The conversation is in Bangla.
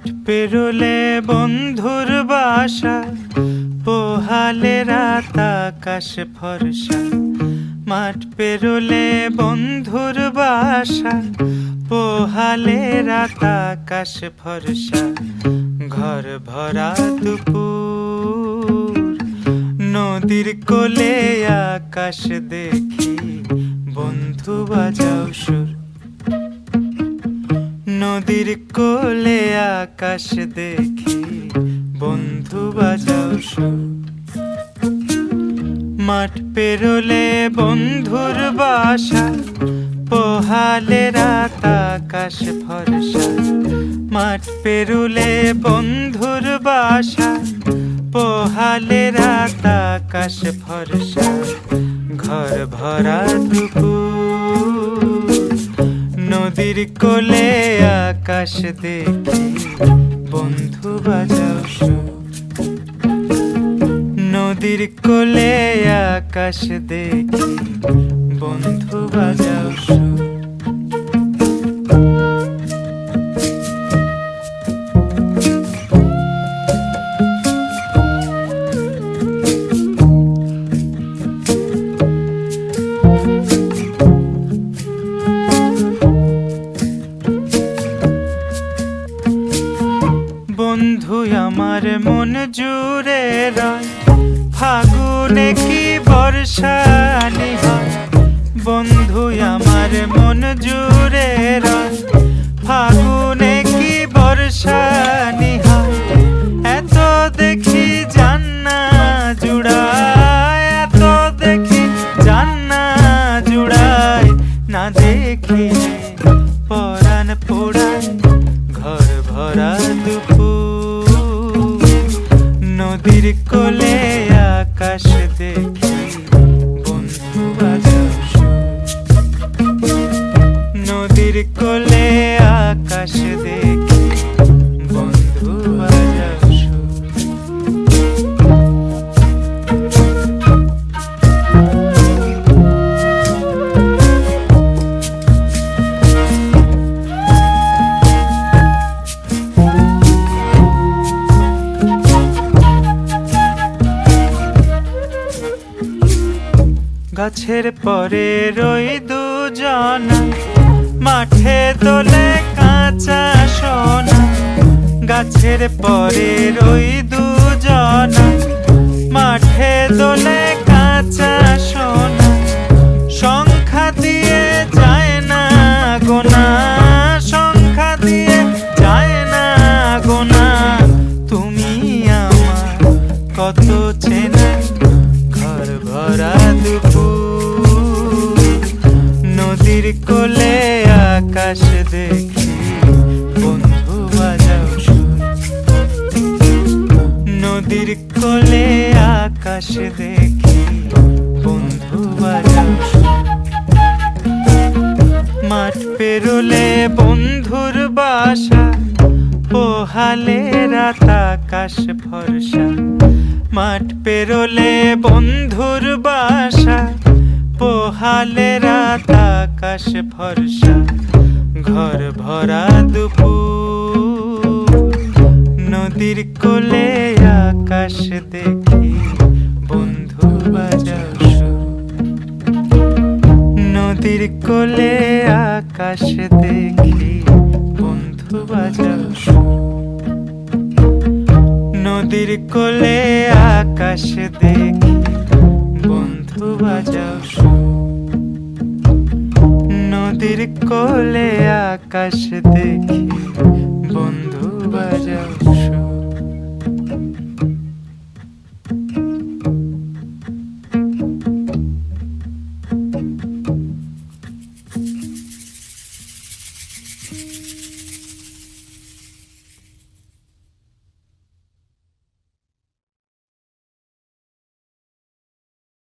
মাঠ পেরোলে বন্ধুর বাসা, পোহালে রাত আকাশ ফর্সা। মাঠ পেরোলে বন্ধুর বাসা, পোহালে রাত আকাশ ফরসা। ঘর ভরা দুপুর, নদীর কোলে আকাশ দেখি। বন্ধু বাজাও সুর। নদীর কোলে আকাশ দেখি বন্ধু বাজাও মাঠ পেরোলে বন্ধুর বাসা, পোহালে রাত আকাশ ফরসা মাঠ পেরুলে বন্ধুর বাসা, পোহালে রাত আকাশ ফরসা ঘর ভরা দুপুর। নদীর কোলে আকাশ দেখি বন্ধু বাজাও নদীর কোলে আকাশ দেখি বন্ধু বাজাও সুর বন্ধু, আমার মন জুড়ে রয়। ফাগুনে কি বর্ষানি হয় বন্ধু, আমার মন জুড়ে রয়। ফাগুনে কি বর্ষানি আকাশ দেখি। গাছের পরে রই দুজন। মাঠে দোলে কাঁচা সোনা। গাছের পরে রই দুজন। মাঠে নদীর কোলে আকাশ দেখি বন্ধু মাঠ পেরোলে বন্ধুর বাসা, পোহালে রাত আকাশ ফর্সা মাঠ পেরোলে বন্ধুর বাসা, পোহালে রাত আকাশ ফর্সা ঘর ভরা দুপুর, নদীর কোলে আকাশ দেখি বন্ধু বাজাও। নদীর কোলে আকাশ দেখি বন্ধু বাজাও। নদীর কোলে আকাশ দেখি বন্ধু বাজাও নদীর কোলে আকাশ দেখি